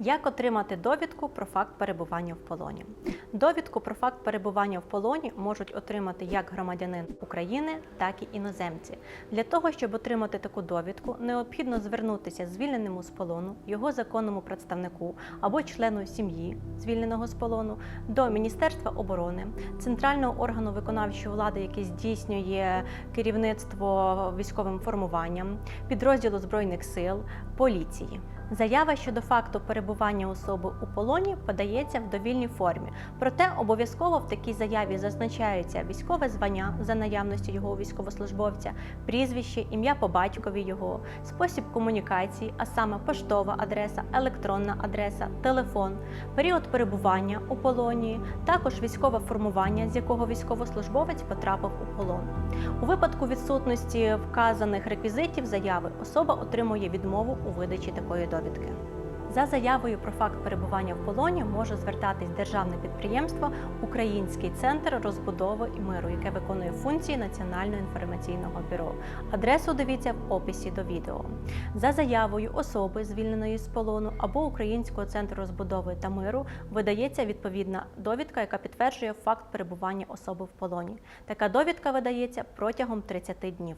Як отримати довідку про факт перебування в полоні? Довідку про факт перебування в полоні можуть отримати як громадянин України, так і іноземці. Для того, щоб отримати таку довідку, необхідно звернутися звільненому з полону, його законному представнику або члену сім'ї звільненого з полону до Міністерства оборони, центрального органу виконавчої влади, який здійснює керівництво військовим формуванням, підрозділу збройних сил, поліції. Заява щодо факту перебування особи у полоні подається в довільній формі. Проте обов'язково в такій заяві зазначається військове звання за наявності його військовослужбовця, прізвище, ім'я по батькові його, спосіб комунікації, а саме поштова адреса, електронна адреса, телефон, період перебування у полоні, також військове формування, з якого військовослужбовець потрапив у полон. У випадку відсутності вказаних реквізитів заяви особа отримує відмову у видачі такої довідки. За заявою про факт перебування в полоні може звертатись державне підприємство Український центр розбудови і миру, яке виконує функції Національного інформаційного бюро. Адресу дивіться в описі до відео. За заявою особи, звільненої з полону або Українського центру розбудови та миру, видається відповідна довідка, яка підтверджує факт перебування особи в полоні. Така довідка видається протягом 30 днів.